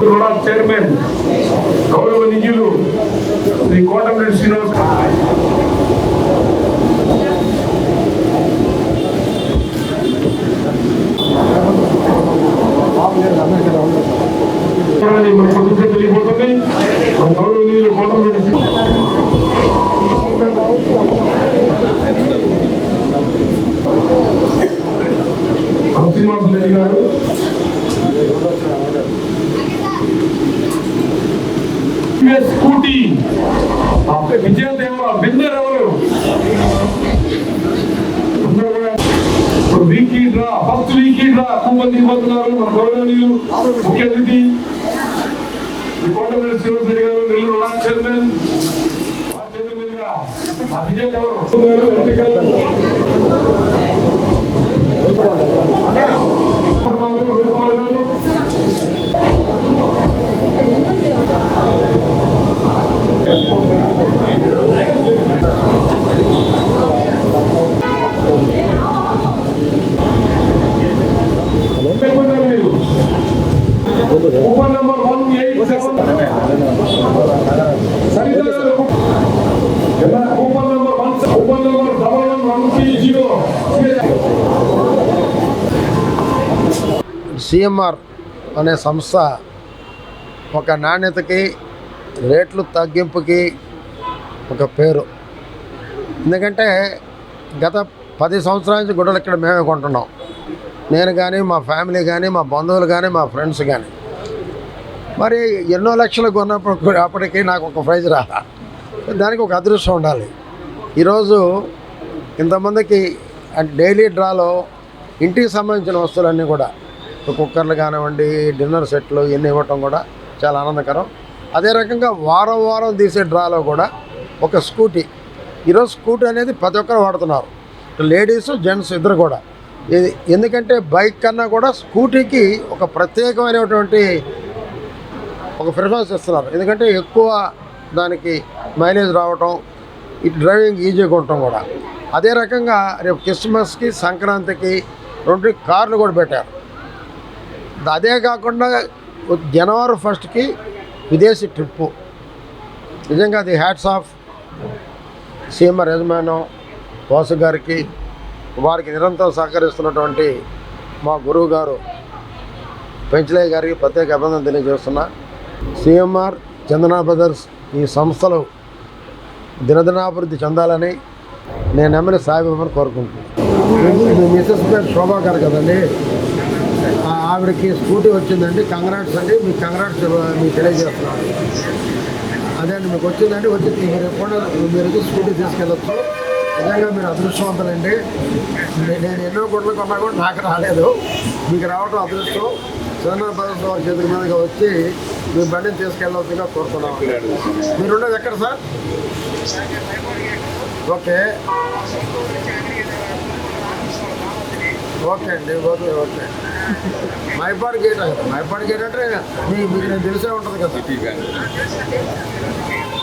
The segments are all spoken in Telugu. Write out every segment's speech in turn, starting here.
రూరల్ చైర్మన్ గౌరవనీయులు శ్రీ కోటమిరెడ్డి శ్రీనివాస్ మన తెలియబోతుంది మన గౌరవనీయులు కోటమిరెడ్డి శ్రీ- రెడ్డి గారు. టీవీఎస్ స్కూటీ విజయదేవ విన్నర్ ఎవరు అందరూ డ్రా ఫస్ట్ వీకీ డ్రా ఎక్కువ మంది పోతున్నారు మన గౌరవనీయులు ముఖ్య అతిథి. ఈ కోటమిరెడ్డి గారు నెల్లూరు రాజ్ చైర్మన్. వారి ఎవరు? సిఎంఆర్ అనే సంస్థ ఒక నాణ్యతకి రేట్లు తగ్గింపుకి ఒక పేరు. ఎందుకంటే గత పది సంవత్సరాల నుంచి గుడ్డలు ఇక్కడ మేమే కొంటున్నాం. నేను కానీ మా ఫ్యామిలీ కానీ మా బంధువులు కానీ మా ఫ్రెండ్స్ కానీ మరి ఎన్నో లక్షలు కొన్నప్పుడు అప్పటికి నాకు ఒక ప్రైజ్ రా దానికి ఒక అదృష్టం ఉండాలి. ఈరోజు ఇంతమందికి డైలీ డ్రాలో ఇంటికి సంబంధించిన వస్తువులన్నీ కూడా కుక్కర్లు కానివ్వండి డిన్నర్ సెట్లు ఇవన్నీ ఇవ్వటం కూడా చాలా ఆనందకరం. అదే రకంగా వారం వారం తీసే డ్రాలో కూడా ఒక స్కూటీ. ఈరోజు స్కూటీ అనేది ప్రతి ఒక్కరు వాడుతున్నారు. లేడీస్ జెంట్స్ ఇద్దరు కూడా. ఇది ఎందుకంటే బైక్ కన్నా కూడా స్కూటీకి ఒక ప్రత్యేకమైనటువంటి ఒక ప్రిఫరెన్స్ ఇస్తున్నారు. ఎందుకంటే ఎక్కువ దానికి మైలేజ్ రావటం ఈ డ్రైవింగ్ ఈజీగా ఉండటం కూడా. అదే రకంగా రేపు క్రిస్మస్కి సంక్రాంతికి రెండు కార్లు కూడా పెట్టారు. అదే కాకుండా జనవరి ఫస్ట్కి విదేశీ ట్రిప్పు. నిజంగా అది హ్యాట్స్ ఆఫ్ సీఎం యజమానం వాసు గారికి వారికి నిరంతరం సహకరిస్తున్నటువంటి మా గురువు గారు పెంచలయ్య గారికి ప్రత్యేక అభినందన తెలియజేస్తున్నా. సిఎంఆర్ చందనా బ్రదర్స్ ఈ సంస్థలు దినదినాభివృద్ధి చెందాలని నేను నమ్మిన సాయిబాబాని కోరుకుంటున్నాను. మీ మిస్సెస్ పేరు శోభా గారు కదండి. ఆ ఆవిడకి స్కూటీ వచ్చిందండి కంగ్రాట్స్ అండి. మీకు కంగ్రాట్స్ మీకు తెలియజేస్తున్నాను. అదే అండి మీకు వచ్చిందండి వచ్చి మీరు కూడా మీరు స్కూటీ తీసుకెళ్ళొచ్చు. నిజంగా మీరు అదృష్టవంతులండి. నేను ఎన్నో గుడ్లు కొన్నా కూడా నాకు రాలేదు. మీకు రావడం అదృష్టం. చంద్ర బ్రదర్స్ చేతుల మీదగా వచ్చి మీ బండిని తీసుకెళ్ళవచ్చుగా కోరుతున్నాం మీరు ఉండేది ఎక్కడ సార్? ఓకే. ఓకే అండి ఓకే ఓకే. మైపాడు గేట్ కదా మైపాడు గేట్ అంటే మీ మీకు నేను తెలిసే ఉంటుంది కదా.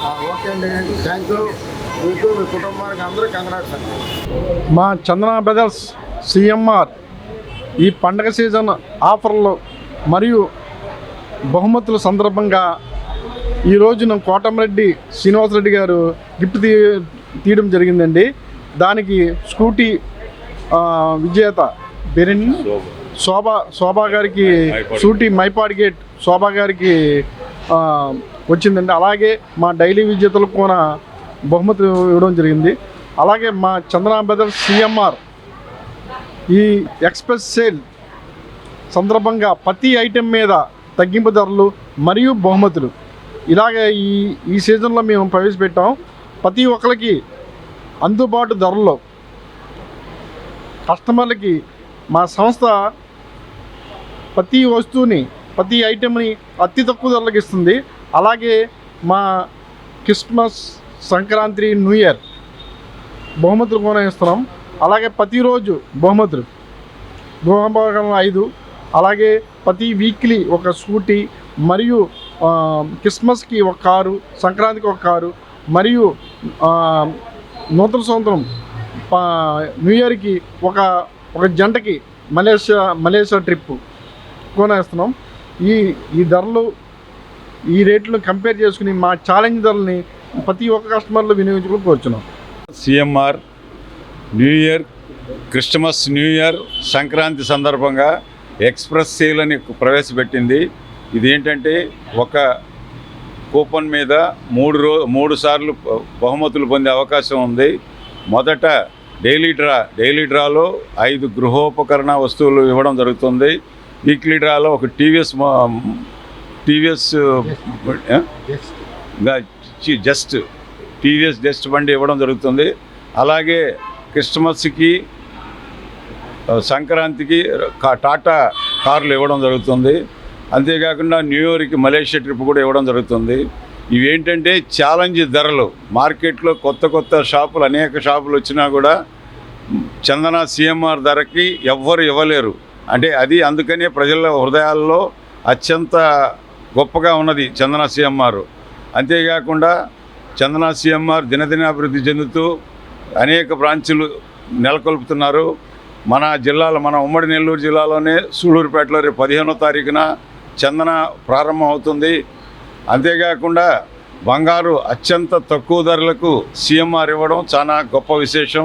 ఆ, ఓకే అండి థ్యాంక్ యూ. మీకు మీ కుటుంబానికి అందరూ కంగ్రాట్స్ అండి. మా చందన బ్రదర్స్ సిఎంఆర్ ఈ పండగ సీజన్ ఆఫర్లు మరియు బహుమతుల సందర్భంగా ఈ రోజున కోటమిరెడ్డి శ్రీనివాసరెడ్డి గారు గిఫ్ట్ తీ తీయడం జరిగిందండి. దానికి స్కూటీ విజేత బెరిన్ శోభా శోభా గారికి స్కూటీ మైపాడ్ గేట్ శోభా గారికి వచ్చిందండి. అలాగే మా డైలీ విజేతలకు కూడా బహుమతులు ఇవ్వడం జరిగింది. అలాగే మా చంద్ర బ్రదర్స్ సిఎంఆర్ ఈ ఎక్స్ప్రెస్ సేల్ సందర్భంగా ప్రతి ఐటెం మీద తగ్గింపు ధరలు మరియు బహుమతులు. ఇలాగే ఈ ఈ సీజన్లో మేము ప్రవేశపెట్టాం. ప్రతి ఒక్కరికి అందుబాటు ధరల్లో కస్టమర్లకి మా సంస్థ ప్రతి వస్తువుని ప్రతి ఐటెంని అతి తక్కువ ధరలకు ఇస్తుంది. అలాగే మా క్రిస్మస్ సంక్రాంతి న్యూ ఇయర్ బహుమతులు కూడా ఇస్తున్నాం అలాగే ప్రతిరోజు బహుమతులు గృహభాగం ఐదు. అలాగే ప్రతి వీక్లీ ఒక స్కూటీ మరియు క్రిస్మస్కి ఒక కారు సంక్రాంతికి ఒక కారు మరియు నూతన సంవత్సరం న్యూ ఇయర్కి ఒక ఒక జంటకి మలేషియా మలేషియా ట్రిప్పు కొనేస్తున్నాం. ఈ ఈ ధరలు ఈ రేట్లు కంపేర్ చేసుకుని మా ఛాలెంజ్ ధరల్ని ప్రతి ఒక్క కస్టమర్లు వినియోగించుకుని వచ్చినాం CMR New Year Christmas New Year Sankranti సందర్భంగా ఎక్స్ప్రెస్ సేల్ అని ప్రవేశపెట్టింది. ఇదేంటంటే ఒక కూపన్ మీద మూడు రో మూడు సార్లు బహుమతులు పొందే అవకాశం ఉంది. మొదట డైలీ డ్రా డైలీ డ్రాలో ఐదు గృహోపకరణ వస్తువులు ఇవ్వడం జరుగుతుంది. వీక్లీ డ్రాలో ఒక TVS TVS just TVS just బండి ఇవ్వడం జరుగుతుంది. అలాగే క్రిస్మస్కి సంక్రాంతికి టాటా కార్లు ఇవ్వడం జరుగుతుంది. అంతేకాకుండా న్యూయార్క్ మలేషియా ట్రిప్ కూడా ఇవ్వడం జరుగుతుంది. ఇవేంటంటే ఛాలెంజ్ ధరలు. మార్కెట్లో కొత్త కొత్త షాపులు అనేక షాపులు వచ్చినా కూడా చందన సిఎంఆర్ ధరకి ఎవ్వరు ఇవ్వలేరు. అంటే అది అందుకనే ప్రజల హృదయాల్లో అత్యంత గొప్పగా ఉన్నది చందన సిఎంఆర్. అంతేకాకుండా చందన సిఎంఆర్ దినదినాభివృద్ధి చెందుతూ అనేక బ్రాంచులు నెలకొల్పుతున్నారు. మన జిల్లాలో మన ఉమ్మడి నెల్లూరు జిల్లాలోనే సూళూరుపేటలో రేపు పదిహేనో తారీఖున చందన ప్రారంభం అవుతుంది అంతేకాకుండా బంగారు అత్యంత తక్కువ ధరలకు సీఎంఆర్ ఇవ్వడం చాలా గొప్ప విశేషం.